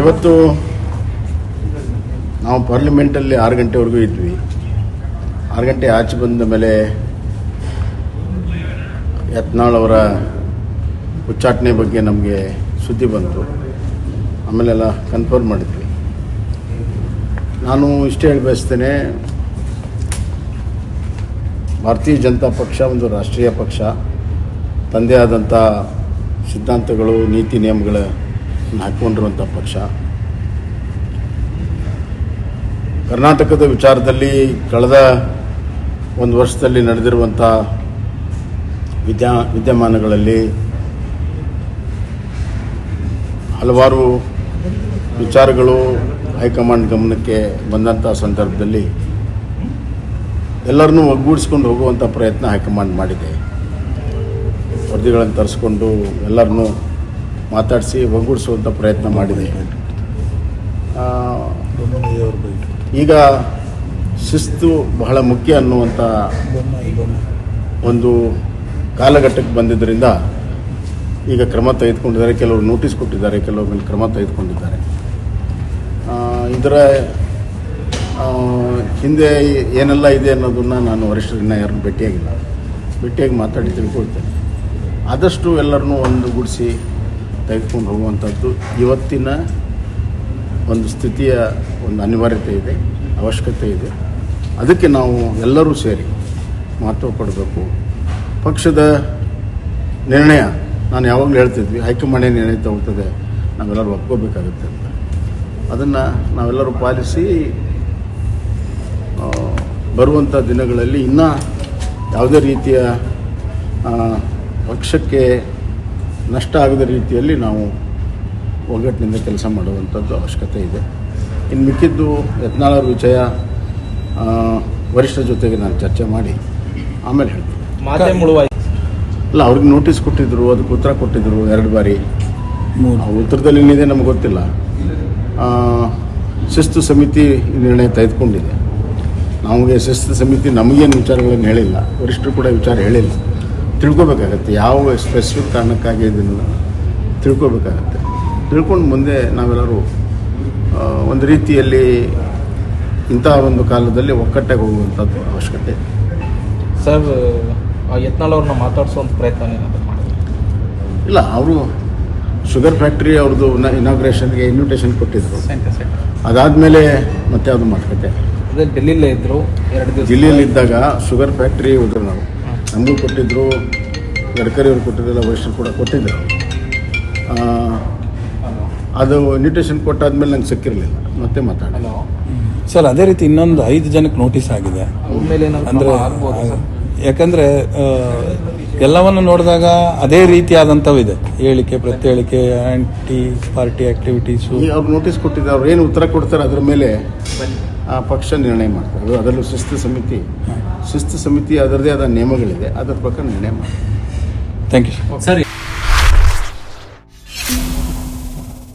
ಇವತ್ತು ನಾವು ಪಾರ್ಲಿಮೆಂಟಲ್ಲಿ ಆರು ಗಂಟೆವರೆಗೂ ಇದ್ವಿ. ಆರು ಗಂಟೆ ಆಚೆ ಬಂದ ಮೇಲೆ ಯತ್ನಾಳ್ ಅವರ ಉಚ್ಚಾಟನೆ ಬಗ್ಗೆ ನಮಗೆ ಸುದ್ದಿ ಬಂತು. ಆಮೇಲೆಲ್ಲ ಕನ್ಫರ್ಮ್ ಮಾಡಿದ್ವಿ. ನಾನು ಇಷ್ಟೇ ಹೇಳಿ ಬಯಸ್ತೇನೆ, ಭಾರತೀಯ ಜನತಾ ಪಕ್ಷ ಒಂದು ರಾಷ್ಟ್ರೀಯ ಪಕ್ಷ. ತಂದೆ ಆದಂಥ ಸಿದ್ಧಾಂತಗಳು, ನೀತಿ ನಿಯಮಗಳನ್ನು ಹಾಕ್ಕೊಂಡಿರುವಂಥ ಪಕ್ಷ. ಕರ್ನಾಟಕದ ವಿಚಾರದಲ್ಲಿ ಕಳೆದ ಒಂದು ವರ್ಷದಲ್ಲಿ ನಡೆದಿರುವಂಥ ವಿದ್ಯಾ ವಿದ್ಯಮಾನಗಳಲ್ಲಿ ಹಲವಾರು ವಿಚಾರಗಳು ಹೈಕಮಾಂಡ್ ಗಮನಕ್ಕೆ ಬಂದಂಥ ಸಂದರ್ಭದಲ್ಲಿ ಎಲ್ಲರನ್ನೂ ಒಗ್ಗೂಡಿಸ್ಕೊಂಡು ಹೋಗುವಂಥ ಪ್ರಯತ್ನ ಹೈಕಮಾಂಡ್ ಮಾಡಿದೆ. ವರದಿಗಳನ್ನು ತರಿಸ್ಕೊಂಡು ಎಲ್ಲರನ್ನೂ ಮಾತಾಡಿಸಿ ಒಗ್ಗೂಡಿಸುವಂಥ ಪ್ರಯತ್ನ ಮಾಡಿದೆ. ಈಗ ಶಿಸ್ತು ಬಹಳ ಮುಖ್ಯ ಅನ್ನುವಂಥ ಒಂದು ಕಾಲಘಟ್ಟಕ್ಕೆ ಬಂದಿದ್ದರಿಂದ ಈಗ ಕ್ರಮ ತೆಗೆದುಕೊಂಡಿದ್ದಾರೆ. ಕೆಲವರು ನೋಟಿಸ್ ಕೊಟ್ಟಿದ್ದಾರೆ ಕೆಲವೊಮ್ಮೆ ಕ್ರಮ ತೆಗೆದುಕೊಂಡಿದ್ದಾರೆ. ಇದರ ಹಿಂದೆ ಏನೆಲ್ಲ ಇದೆ ಅನ್ನೋದನ್ನು ನಾನು ವರಿಷ್ಠರನ್ನ ಯಾರನ್ನು ಭೇಟಿಯಾಗಿಲ್ಲ. ಭೇಟಿಯಾಗಿ ಮಾತಾಡಿ ತಿಳ್ಕೊಳ್ತೇನೆ. ಆದಷ್ಟು ಎಲ್ಲರನ್ನೂ ಒಂದು ಗುಡಿಸಿ ತೆಗೆದುಕೊಂಡು ಹೋಗುವಂಥದ್ದು ಇವತ್ತಿನ ಒಂದು ಸ್ಥಿತಿಯ ಒಂದು ಅನಿವಾರ್ಯತೆ ಇದೆ, ಅವಶ್ಯಕತೆ ಇದೆ. ಅದಕ್ಕೆ ನಾವು ಎಲ್ಲರೂ ಸೇರಿ ಮಹತ್ವ ಕೊಡಬೇಕು. ಪಕ್ಷದ ನಿರ್ಣಯ ನಾನು ಯಾವಾಗಲೂ ಹೇಳ್ತಿದ್ವಿ, ಹೈಕಮಾಂಡೇ ನಿರ್ಣಯ ತಗೊಳ್ತದೆ ನಾವೆಲ್ಲರೂ ಒಪ್ಕೋಬೇಕಾಗುತ್ತೆ ಅಂತ. ಅದನ್ನು ನಾವೆಲ್ಲರೂ ಪಾಲಿಸಿ ಬರುವಂಥ ದಿನಗಳಲ್ಲಿ ಇನ್ನೂ ಯಾವುದೇ ರೀತಿಯ ಪಕ್ಷಕ್ಕೆ ನಷ್ಟ ಆಗದ ರೀತಿಯಲ್ಲಿ ನಾವು ಒಗ್ಗಟ್ಟಿನಿಂದ ಕೆಲಸ ಮಾಡುವಂಥದ್ದು ಅವಶ್ಯಕತೆ ಇದೆ. ಇನ್ನು ಮಿಕ್ಕಿದ್ದು ಯತ್ನಾಳರ ವಿಷಯ ಆ, ವರಿಷ್ಠರ ಜೊತೆಗೆ ನಾನು ಚರ್ಚೆ ಮಾಡಿ ಆಮೇಲೆ ಹೇಳ್ತೀನಿ. ಮಾತೆ ಮುಳುವಾಯ್ತು ಅಲ್ಲ ಅವ್ರಿಗೆ ನೋಟಿಸ್ ಕೊಟ್ಟಿದ್ರು ಅದಕ್ಕೆ ಉತ್ತರ ಕೊಟ್ಟಿದ್ರು ಎರಡು ಬಾರಿ. ಉತ್ತರದಲ್ಲಿ ಏನಿದೆ ನಮ್ಗೆ ಗೊತ್ತಿಲ್ಲ. ಆ, ಶಿಸ್ತು ಸಮಿತಿ ನಿರ್ಣಯ ತೆಗೆದುಕೊಂಡಿದೆ. ನಮಗೆ ಶಿಸ್ತು ಸಮಿತಿ ನಮಗೇನು ವಿಚಾರಗಳನ್ನು ಹೇಳಿಲ್ಲ ವರಿಷ್ಠರು ಕೂಡ ವಿಚಾರ ಹೇಳಿಲ್ಲ. ತಿಳ್ಕೊಬೇಕಾಗತ್ತೆ. ಯಾವ ಸ್ಪೆಸಿಫಿಕ್ ಕಾರಣಕ್ಕಾಗಿ ಇದನ್ನು ತಿಳ್ಕೊಬೇಕಾಗತ್ತೆ. ತಿಳ್ಕೊಂಡು ಮುಂದೆ ನಾವೆಲ್ಲರೂ ಒಂದು ರೀತಿಯಲ್ಲಿ ಇಂತಹ ಒಂದು ಕಾಲದಲ್ಲಿ ಒಕ್ಕಟ್ಟಾಗಿ ಹೋಗುವಂಥದ್ದು ಅವಶ್ಯಕತೆ ಸರ್ ಆ ಯತ್ನಾಳ್ ಅವ್ರನ್ನ ಪ್ರಯತ್ನ ಏನಾದರೂ ಮಾಡಿದ್ರು? ಇಲ್ಲ ಅವರು ಶುಗರ್ ಫ್ಯಾಕ್ಟ್ರಿ ಅವ್ರದ್ದು ಇನಾಗ್ರೇಷನ್ಗೆ ಇನ್ವಿಟೇಷನ್ ಕೊಟ್ಟಿದ್ರು. ಅದಾದಮೇಲೆ ಮತ್ತೆ ಅದು ಮಾತುಕತೆ? ಅದೇ ಡೆಲ್ಲಿಯಲ್ಲೇ ಇದ್ದರು ಎರಡು ದಿವಸ ಜಿಲ್ಲೆಯಲ್ಲಿದ್ದಾಗ ಶುಗರ್ ಫ್ಯಾಕ್ಟ್ರಿ ಹೋದ್ರು ನಾವು. ನಮಗೂ ಕೊಟ್ಟಿದ್ದರು ಗಡ್ಕರಿ ಅವರು ಕೊಟ್ಟಿದ್ರಲ್ಲ ವರಿಷ್ಠರು ಕೂಡ ಕೊಟ್ಟಿದ್ದರು ಆ, ಅದು ಇನ್ವಿಟೇಷನ್ ಕೊಟ್ಟಾದ್ಮೇಲೆ ನಂಗೆ ಸಿಕ್ಕಿರಲಿಲ್ಲ. ಮತ್ತೆ ಮಾತಾಡಿ ಸರ್ ಅದೇ ರೀತಿ ಇನ್ನೊಂದು ಐದು ಜನಕ್ಕೆ ನೋಟಿಸ್ ಆಗಿದೆ. ಅಂದರೆ ಯಾಕಂದ್ರೆ ಎಲ್ಲವನ್ನು ನೋಡಿದಾಗ ಅದೇ ರೀತಿಯಾದಂಥವು ಇದೆ. ಹೇಳಿಕೆ ಪ್ರತ್ಯೇಳಿಕೆ ಆ್ಯಂಟಿ ಪಾರ್ಟಿ ಆ್ಯಕ್ಟಿವಿಟೀಸು ಅವ್ರು ನೋಟಿಸ್ ಕೊಟ್ಟಿದ್ದಾರೆ ಅವ್ರು ಏನು ಉತ್ತರ ಕೊಡ್ತಾರೆ ಅದ್ರ ಮೇಲೆ ಪಕ್ಷ ನಿರ್ಣಯ ಮಾಡ್ತಾರೆ ಅದು ಅದರಲ್ಲೂ ಶಿಸ್ತು ಸಮಿತಿ. ಶಿಸ್ತು ಸಮಿತಿ ಅದರದೇ ಆದ ನಿಯಮಗಳಿದೆ. ಅದರ ಪ್ರಕಾರ ನಿರ್ಣಯ ಮಾಡ್ತಾರೆ ಥ್ಯಾಂಕ್ ಯು ಸರಿ.